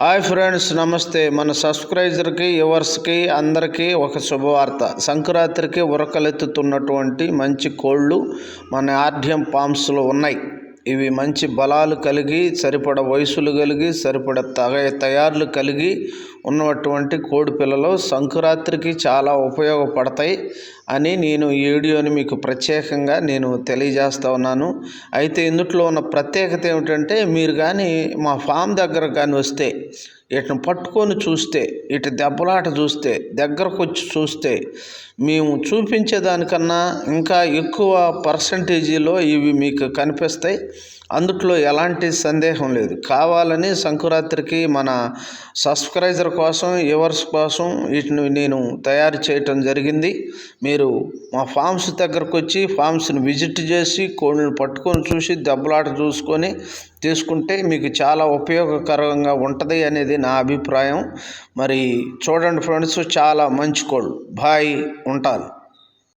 Hi friends నమస్తే. మన సబ్స్క్రైజర్కి యువర్స్కి అందరికీ ఒక శుభవార్త. సంక్రాంతికి ఉరకలెత్తుతున్నటువంటి మంచి కోళ్ళు మన ఆర్డియం పామ్స్లో ఉన్నాయి. ఇవి మంచి బలాలు కలిగి సరిపడ వయసులు కలిగి సరిపడ తగ తయారులు కలిగి ఉన్నటువంటి కోడి పిల్లలు సంక్రాంతికి చాలా ఉపయోగపడతాయి అని నేను ఈ వీడియోని మీకు ప్రత్యేకంగా నేను తెలియజేస్తా ఉన్నాను. అయితే ఇందులో ఉన్న ప్రత్యేకత ఏమిటంటే మీరు కానీ మా ఫామ్ దగ్గర కానీ వస్తే వీటిని పట్టుకొని చూస్తే ఇటు దెబ్బలాట చూస్తే దగ్గరకు వచ్చి చూస్తే మేము చూపించేదానికన్నా ఇంకా ఎక్కువ పర్సంటేజీలో ఇవి మీకు కనిపిస్తాయి. అందుట్లో ఎలాంటి సందేహం లేదు. కావాలని సంక్రాంతికి మన సబ్స్క్రైజర్ కోసం యువర్స్ కోసం వీటిని నేను తయారు చేయటం జరిగింది. మీరు మా ఫామ్స్ దగ్గరకు వచ్చి ఫామ్స్ని విజిట్ చేసి కోళ్ళని పట్టుకొని చూసి దెబ్బలాట చూసుకొని తీసుకుంటే మీకు చాలా ఉపయోగకరంగా ఉంటుంది అనేది నా అభిప్రాయం. మరి చూడండి ఫ్రెండ్స్ చాలా మంచి కోళ్ళు. బాయ్ ఉంటాను.